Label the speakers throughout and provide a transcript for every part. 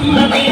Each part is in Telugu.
Speaker 1: ఉన్నది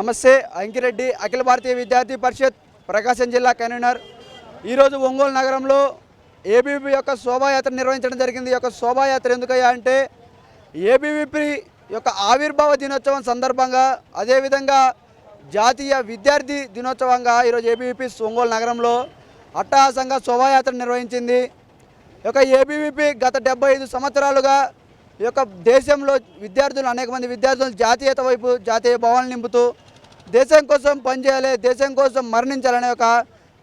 Speaker 1: నమస్తే అంకిరెడ్డి అఖిల భారతీయ విద్యార్థి పరిషత్ ప్రకాశం జిల్లా కన్వీనర్. ఈరోజు ఒంగోలు నగరంలో ఏబీవీపీ యొక్క శోభాయాత్ర నిర్వహించడం జరిగింది. ఈ యొక్క శోభాయాత్ర ఎందుకయ్యా అంటే ఏబీవీపీ యొక్క ఆవిర్భావ దినోత్సవం సందర్భంగా అదేవిధంగా జాతీయ విద్యార్థి దినోత్సవంగా ఈరోజు ఏబీవీపీ ఒంగోలు నగరంలో అట్టహాసంగా శోభాయాత్ర నిర్వహించింది. ఒక యొక్క ఏబీవీపీ గత డెబ్బై ఐదు సంవత్సరాలుగా ఈ యొక్క దేశంలో విద్యార్థులు అనేక మంది విద్యార్థులు జాతీయత వైపు జాతీయ భావాలను నింపుతూ దేశం కోసం పనిచేయాలి దేశం కోసం మరణించాలనే ఒక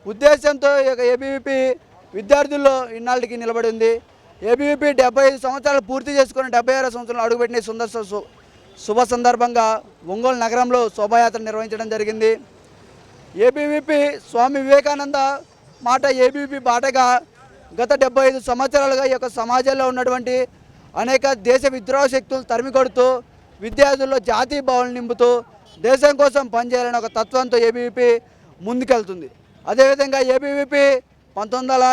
Speaker 1: ఉద్దేశంతో ఈ యొక్క ఏబీవీపీ విద్యార్థుల్లో ఇన్నాళ్ళకి నిలబడి ఉంది. ఏబీవీపీ డెబ్బై ఐదు సంవత్సరాలు పూర్తి చేసుకుని డెబ్బై ఆరో సంవత్సరాలు అడుగుపెట్టిన సుందర సు- శుభ సందర్భంగా ఒంగోలు నగరంలో శోభాయాత్ర నిర్వహించడం జరిగింది. ఏబీవీపీ స్వామి వివేకానంద మాట ఏబీవీపీ బాటగా గత డెబ్బై ఐదు సంవత్సరాలుగా ఈ యొక్క సమాజంలో ఉన్నటువంటి అనేక దేశ విద్రోహ శక్తులు తరిమి కొడుతూ విద్యార్థుల్లో జాతీయ భావాలు నింపుతూ దేశం కోసం పనిచేయాలనే ఒక తత్వంతో ఏబీవీపీ ముందుకెళ్తుంది. అదేవిధంగా ఏబీవీపీ పంతొమ్మిది వందల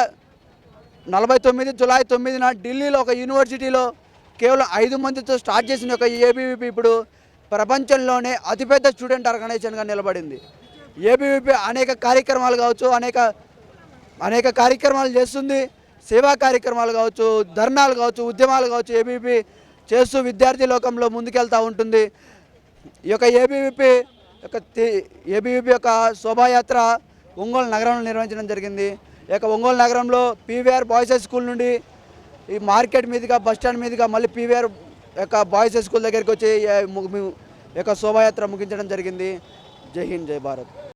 Speaker 1: నలభై తొమ్మిది జులై తొమ్మిదిన ఢిల్లీలో ఒక యూనివర్సిటీలో కేవలం ఐదు మందితో స్టార్ట్ చేసిన ఒక ఏబీవీపీ ఇప్పుడు ప్రపంచంలోనే అతిపెద్ద స్టూడెంట్ ఆర్గనైజేషన్గా నిలబడింది. ఏబీవీపీ అనేక కార్యక్రమాలు కావచ్చు అనేక అనేక కార్యక్రమాలు చేస్తుంది. సేవా కార్యక్రమాలు కావచ్చు ధర్నాలు కావచ్చు ఉద్యమాలు కావచ్చు ఏబీవీపీ చేస్తూ విద్యార్థి లోకంలో ముందుకెళ్తూ ఉంటుంది. ఈ యొక్క ఏబీవీపీ యొక్క ఏబీవీపీ యొక్క శోభాయాత్ర ఒంగోలు నగరంలో నిర్వహించడం జరిగింది. ఈ యొక్క ఒంగోలు నగరంలో పీవీఆర్ బాయ్స్ హై స్కూల్ నుండి ఈ మార్కెట్ మీదుగా బస్ స్టాండ్ మీదుగా మళ్ళీ పీవీఆర్ యొక్క బాయ్స్ హై స్కూల్ దగ్గరికి వచ్చి యొక్క శోభాయాత్ర ముగించడం జరిగింది. జై హింద్ జై భారత్.